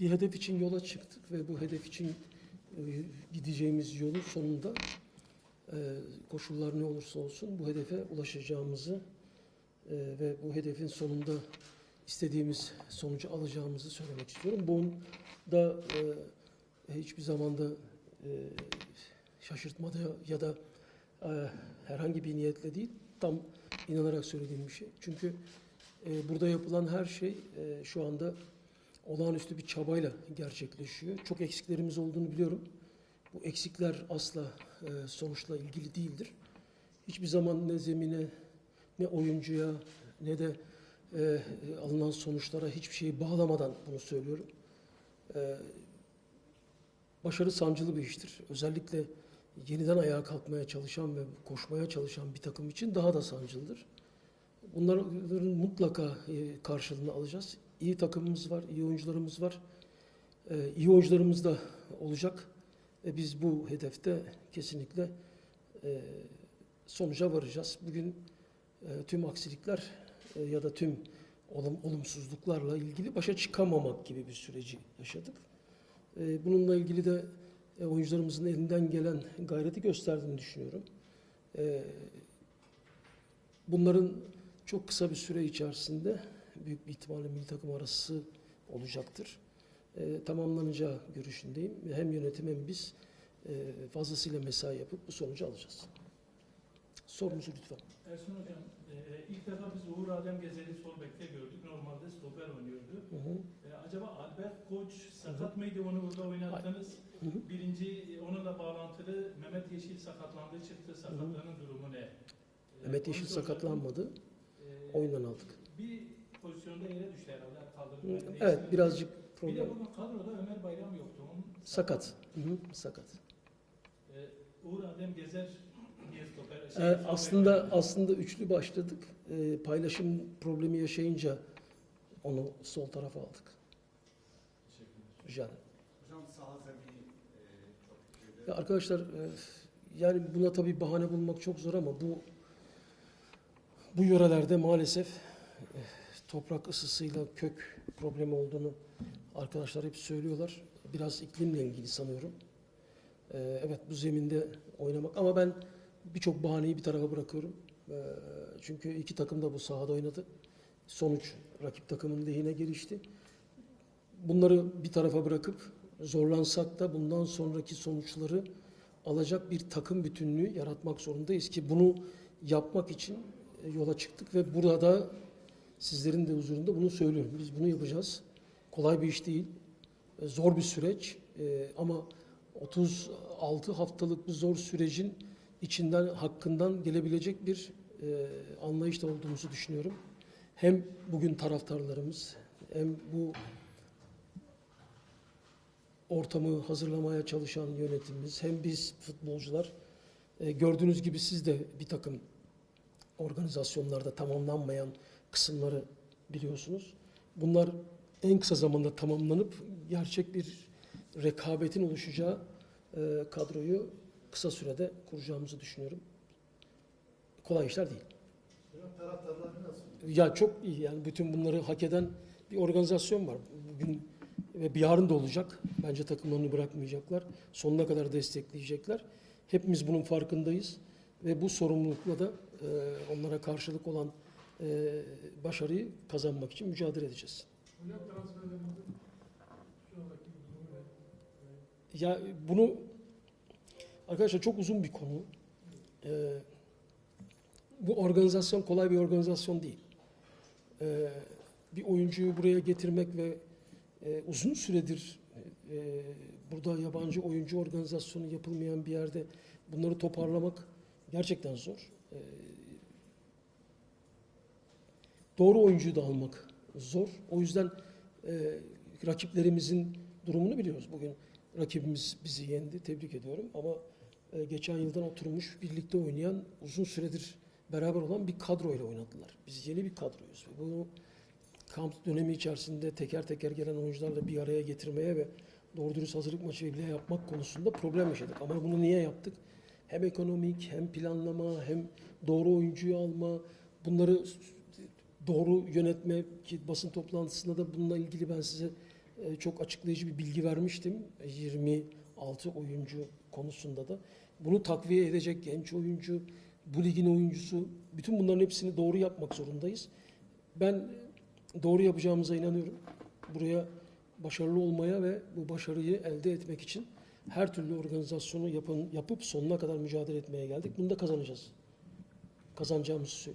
bir hedef için yola çıktık ve bu hedef için e, gideceğimiz yolun sonunda e, koşullar ne olursa olsun bu hedefe ulaşacağımızı e, ve bu hedefin sonunda istediğimiz sonucu alacağımızı söylemek istiyorum. Bunda e, hiçbir zamanda e, şaşırtmada ya da herhangi bir niyetle değil, tam inanarak söylediğim bir şey. Çünkü burada yapılan her şey şu anda olağanüstü bir çabayla gerçekleşiyor. Çok eksiklerimiz olduğunu biliyorum. Bu eksikler asla e, sonuçla ilgili değildir. Hiçbir zaman ne zemine, ne oyuncuya, ne de e, alınan sonuçlara hiçbir şeyi bağlamadan bunu söylüyorum. E, başarı sancılı bir iştir. Özellikle yeniden ayağa kalkmaya çalışan ve koşmaya çalışan bir takım için daha da sancılıdır. Bunların mutlaka e, karşılığını alacağız. İyi takımımız var, iyi oyuncularımız var. E, iyi oyuncularımız da olacak. Ve biz bu hedefte kesinlikle e, sonuca varacağız. Bugün e, tüm aksilikler e, ya da tüm olum, olumsuzluklarla ilgili başa çıkamamak gibi bir süreci yaşadık. E, bununla ilgili de e, oyuncularımızın elinden gelen gayreti gösterdiğini düşünüyorum. E, bunların çok kısa bir süre içerisinde büyük bir ihtimalle milli takım arası olacaktır. E, tamamlanacağı görüşündeyim. Hem yönetim hem biz e, fazlasıyla mesai yapıp bu sonucu alacağız. Sorunuzu lütfen. Ersun Hocam, e, ilk defa biz Uğur Adem Gezer'i sol bekte gördük. Normalde stoper oynuyordu. Hı hı. E, acaba Albert Koç sakat mıydı onu burada oynattınız? Hı hı. Birinci, onunla bağlantılı Mehmet Yeşil sakatlandı çıktı. Sakatlığının durumu ne? E, Mehmet Yeşil sakatlanmadı. E, Oyundan aldık. Bir pozisyonda yere düştü herhalde. Kaldırdı. Evet birazcık Bir problem. de bugün kadroda Ömer Bayram yoktu. Onun Sakat. Hı hı, sakat. E, Uğur Adem Gezer bir stoper. Ee, şey, bek aslında aslında üçlü başladık. Ee, paylaşım problemi yaşayınca onu sol tarafa aldık. Teşekkürler. Rica ederim. Hocam saha zemini e, çok. Ya arkadaşlar e, yani buna tabii bahane bulmak çok zor ama bu bu yörelerde maalesef e, toprak ısısıyla kök problemi olduğunu arkadaşlar hep söylüyorlar. Biraz iklimle ilgili sanıyorum. E, evet bu zeminde oynamak ama ben birçok bahaneyi bir tarafa bırakıyorum. E, çünkü iki takım da bu sahada oynadı. Sonuç rakip takımın lehine gelişti. Bunları bir tarafa bırakıp zorlansak da bundan sonraki sonuçları alacak bir takım bütünlüğü yaratmak zorundayız ki bunu yapmak için yola çıktık ve burada sizlerin de huzurunda bunu söylüyorum. Biz bunu yapacağız. Kolay bir iş değil. E, Zor bir süreç E, ama 36 haftalık bir zor sürecin içinden hakkından gelebilecek bir e, anlayışta olduğumuzu düşünüyorum. Hem bugün taraftarlarımız hem bu ortamı hazırlamaya çalışan yönetimimiz hem biz futbolcular gördüğünüz gibi siz de bir takım organizasyonlarda tamamlanmayan kısımları biliyorsunuz. Bunlar en kısa zamanda tamamlanıp gerçek bir rekabetin oluşacağı e, kadroyu kısa sürede kuracağımızı düşünüyorum. Kolay işler değil. Ya çok iyi yani bütün bunları hak eden bir organizasyon var. Bugün ve bir yarın da olacak. Bence takımlarını bırakmayacaklar. Sonuna kadar destekleyecekler. Hepimiz bunun farkındayız ve bu sorumlulukla da e, onlara karşılık olan e, başarıyı kazanmak için mücadele edeceğiz. Ya bunu arkadaşlar çok uzun bir konu. Ee, bu organizasyon kolay bir organizasyon değil. Ee, bir oyuncuyu buraya getirmek ve e, uzun süredir e, burada yabancı oyuncu organizasyonu yapılmayan bir yerde bunları toparlamak gerçekten zor. Ee, doğru oyuncuyu da almak zor. O yüzden e, rakiplerimizin durumunu biliyoruz. Bugün rakibimiz bizi yendi. Tebrik ediyorum. Ama e, geçen yıldan oturmuş, birlikte oynayan, uzun süredir beraber olan bir kadroyla oynadılar. Biz yeni bir kadroyuz. Bunu kamp dönemi içerisinde teker teker gelen oyuncularla bir araya getirmeye ve doğru dürüst hazırlık maçı bile yapmak konusunda problem yaşadık. Ama bunu niye yaptık? Hem ekonomik, hem planlama, hem doğru oyuncuyu alma, bunları doğru yönetme ki basın toplantısında da bununla ilgili ben size e, çok açıklayıcı bir bilgi vermiştim. 26 oyuncu konusunda da. Bunu takviye edecek genç oyuncu, bu ligin oyuncusu, bütün bunların hepsini doğru yapmak zorundayız. Ben doğru yapacağımıza inanıyorum. Buraya başarılı olmaya ve bu başarıyı elde etmek için her türlü organizasyonu yapın, yapıp sonuna kadar mücadele etmeye geldik. Bunu da kazanacağız. Kazanacağımızı söylüyorum.